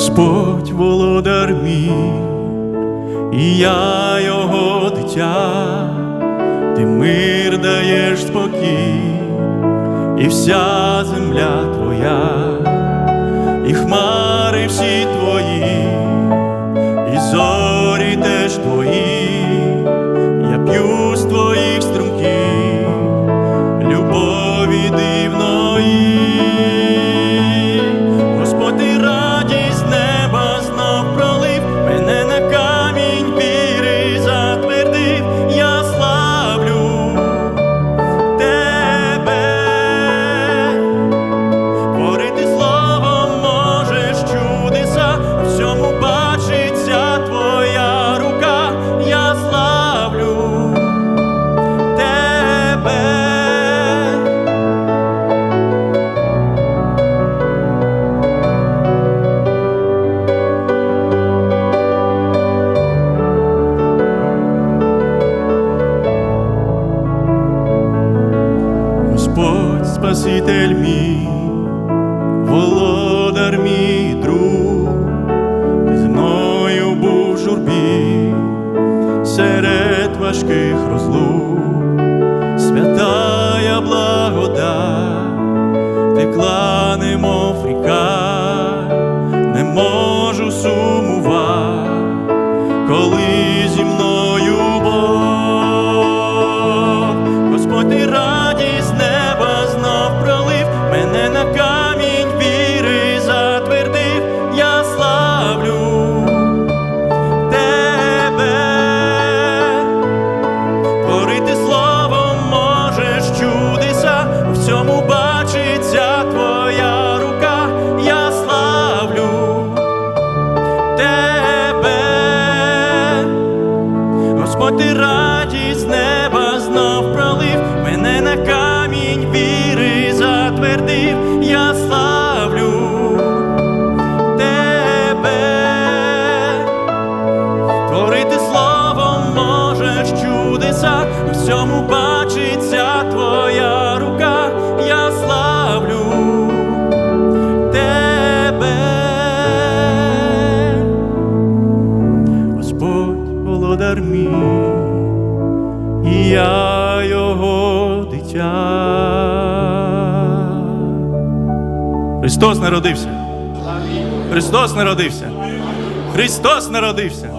Господь володар мій, і я його дитя, ти мир даєш спокій, і вся земля твоя, і хмари всі твої. Спаситель мій, володар мій друг, ти зі мною був в журбі, серед важких розлук, святая благодать, текла немов ріка, не можу сумувати, Ти радість неба знов пролив, мене на камінь віри затвердив, я славлю тебе. Творити словом можеш чудеса, всьому володар мій, і я його дитя. Христос народився. Христос народився. Христос народився.